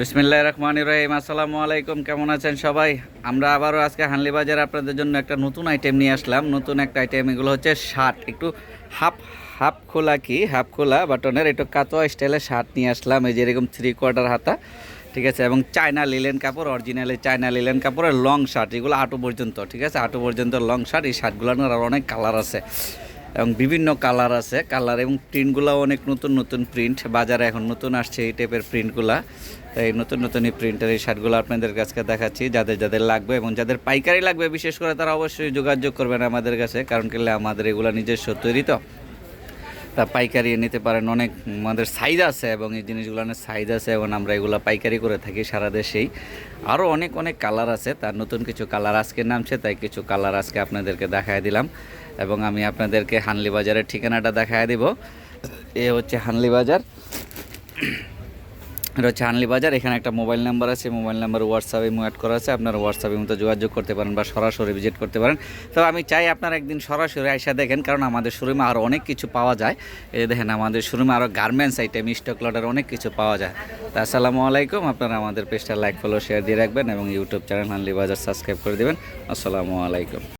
বিসমিল্লাহ রহমান রহিম। আসসালামু আলাইকুম, কেমন আছেন সবাই? আমরা আবারও আজকে হানলি বাজার আপনাদের জন্য একটা নতুন আইটেম নিয়ে আসলাম। নতুন একটা আইটেম এগুলো হচ্ছে শার্ট। একটু হাফ হাফ খোলা কি? হাফ খোলা বাটনের, একটু কাতোয়া স্টাইলের শার্ট নিয়ে আসলাম। এই যে এরকম থ্রি কোয়ার্টার হাতা, ঠিক আছে? এবং চায়না লিলেন কাপড় অরিজিনালি চায়না লিলেন কাপড়ের লং শার্ট এগুলো আটু পর্যন্ত, ঠিক আছে? আটু পর্যন্ত লং শার্ট এই শার্টগুলোর অনেক কালার আছে। এবং বিভিন্ন কালার আছে। কালার এবং প্রিন্টগুলো অনেক নতুন নতুন প্রিন্ট বাজারে এখন নতুন আসছে এই টাইপের প্রিন্টগুলা তো এই নতুন নতুন এই প্রিন্টের এই শার্টগুলো আপনাদের কাছে দেখাচ্ছি। যাদের যাদের লাগবে এবং যাদের পাইকারি লাগবে, বিশেষ করে তারা অবশ্যই যোগাযোগ করবেন আমাদের কাছে, কারণ কেলে আমাদের এগুলো নিজস্ব তৈরি তো। তা পাইকারি নিতে পারেন, অনেক আমাদের সাইজ আছে এবং এই জিনিসগুলোর সাইজ আছে এবং আমরা এগুলো পাইকারি করে থাকি সারা দেশেই। আরও অনেক অনেক কালার আছে, তার নতুন কিছু কালার আজকে নামছে, তাই কিছু কালার আজকে আপনাদেরকে দেখায় দিলাম। এবং আমি আপনাদেরকে হানলি বাজারের ঠিকানাটা দেখায় দিব। এ হচ্ছে হানলি বাজার। এটা হচ্ছে হানলি বাজার। এখানে একটা মোবাইল নাম্বার আছে, মোবাইল নাম্বার হোয়াটসঅ্যাপে অ্যাড করা আছে। আপনারা হোয়াটসঅ্যাপের মতো যোগাযোগ করতে পারেন বা সরাসরি ভিজিট করতে পারেন। তো আমি চাই আপনারা একদিন সরাসরি আইসা দেখেন, কারণ আমাদের শোরুমে আরও অনেক কিছু পাওয়া যায়। এই দেখেন, আমাদের শোরুমে আরও গার্মেন্টস আইটেম স্টক লটের অনেক কিছু পাওয়া যায়। তা আসসালামু আলাইকুম। আপনারা আমাদের পেজটা লাইক ফলো শেয়ার দিয়ে রাখবেন এবং ইউটিউব চ্যানেল হানলি বাজার সাবস্ক্রাইব করে দেবেন। আসসালামু আলাইকুম।